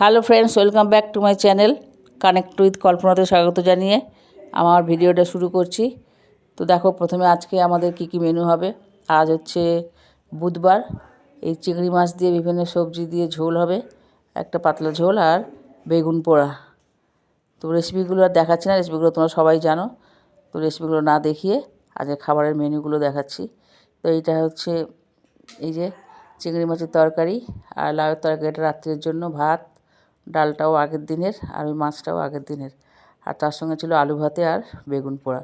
Hello friends welcome back to my channel connect with কল্পনাতে স্বাগত জানিয়ে আমার ভিডিওটা শুরু করছি। তো দেখো, প্রথমে আজকে আমাদের কি কি মেনু হবে? আজ হচ্ছে বুধবার, এই চিংড়ি মাছ দিয়ে বিভিন্ন সবজি দিয়ে ঝোল হবে, একটা পাতলা ঝোল আর বেগুন পোড়া। তো রেসিপিগুলো আর দেখাচ্ছি না রেসিপিগুলো তোমরা সবাই জানো। তো রেসিপিগুলো না দেখিয়ে আজকে খাবারের মেনুগুলো দেখাচ্ছি। তো এইটা হচ্ছে এই যে চিংড়ি মাছের তরকারি আর লাউয়ের তরকারিটা রাত্রের জন্য ভাত ডালটাও আগের দিনের আর ওই মাছটাও আগের দিনের। আর তার সঙ্গে ছিল আলু ভাতে আর বেগুন পোড়া।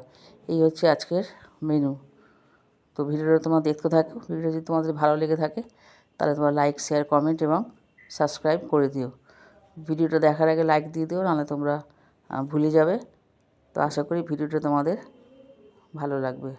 এই হচ্ছে আজকের মেনু তো ভিডিওটা তোমরা দেখতে থাকো। ভিডিও যদি তোমাদের ভালো লেগে থাকে, তাহলে তোমরা লাইক শেয়ার কমেন্ট এবং সাবস্ক্রাইব করে দিও। ভিডিওটা দেখার আগে লাইক দিয়ে দিও, নাহলে তোমরা ভুলে যাবে। তো আশা করি ভিডিওটা তোমাদের ভালো লাগবে।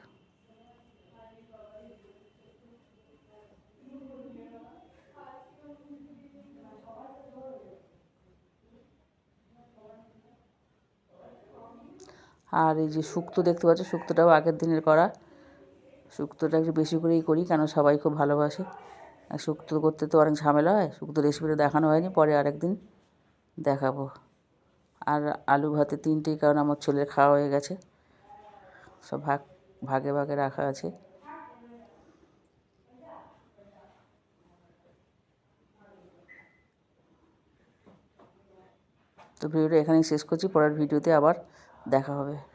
আর এই যে শুক্তো দেখতে পাচ্ছ, শুক্তোটাও আগের দিনের করা শুক্তোটা একটু বেশি করেই করি, কেন সবাই খুব ভালোবাসে। আর শুক্তো করতে তো অনেক ঝামেলা হয়, শুক্তো রেসিপিটা দেখানো হয়নি, পরে আরেকদিন দেখাবো। আর আলু ভাতে তিনটেই, কারণ আমার ছেলের খাওয়া হয়ে গেছে। সব ভাগ, ভাগে ভাগে রাখা আছে। তো ভিডিওটা এখানেই শেষ করছি, পরের ভিডিওতে আবার দেখা হবে।